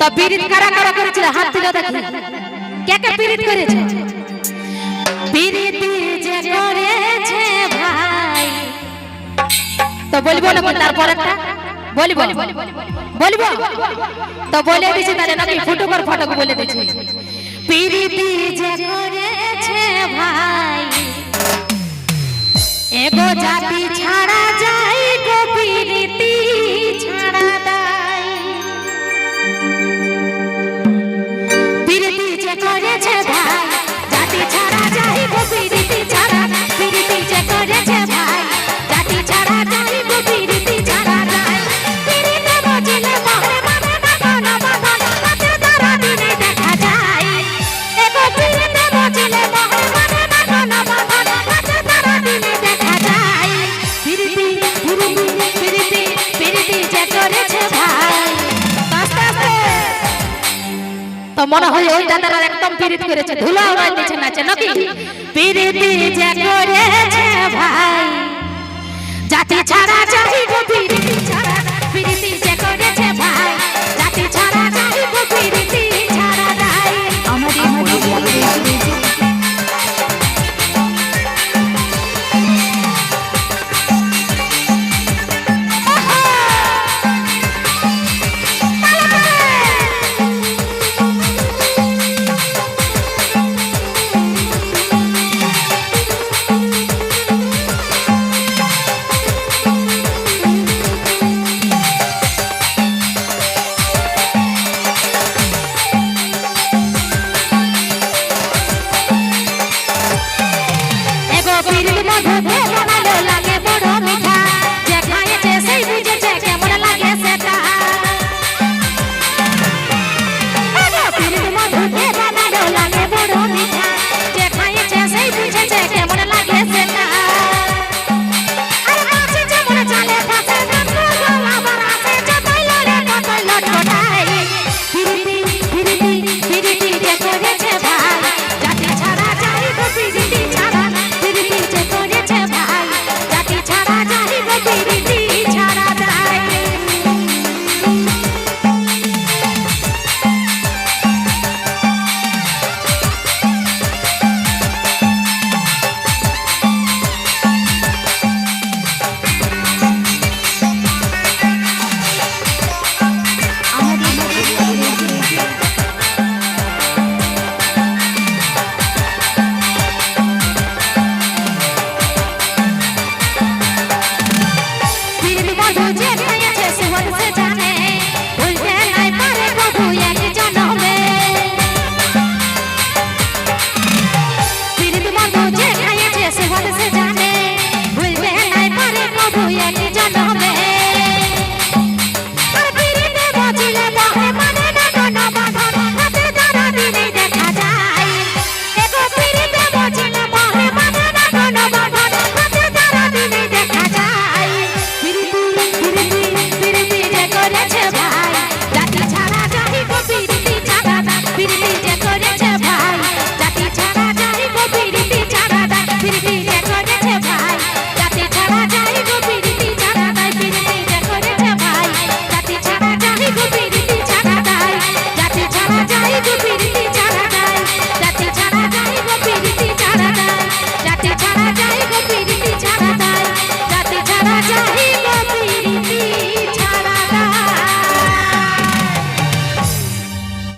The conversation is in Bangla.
তো পিরিত কারা কারা করেছিল হাত তুলে দেখি কে কে পিরিত করেছে। পিরিতি তো বলব না তারপর একটা? বলব। বলব। তো বলে দিছি তাহলে নাকি ফুটো কর ফটক বলে দিছি। পিরিতি যে করেছে ভাই এগো জাতি ছাড়া যায় তো মনে হয় ওই দাদারা একদম পিরিত করেছে ধুলা উড়াই দিচ্ছে নাচে। নাকি? পিরিতি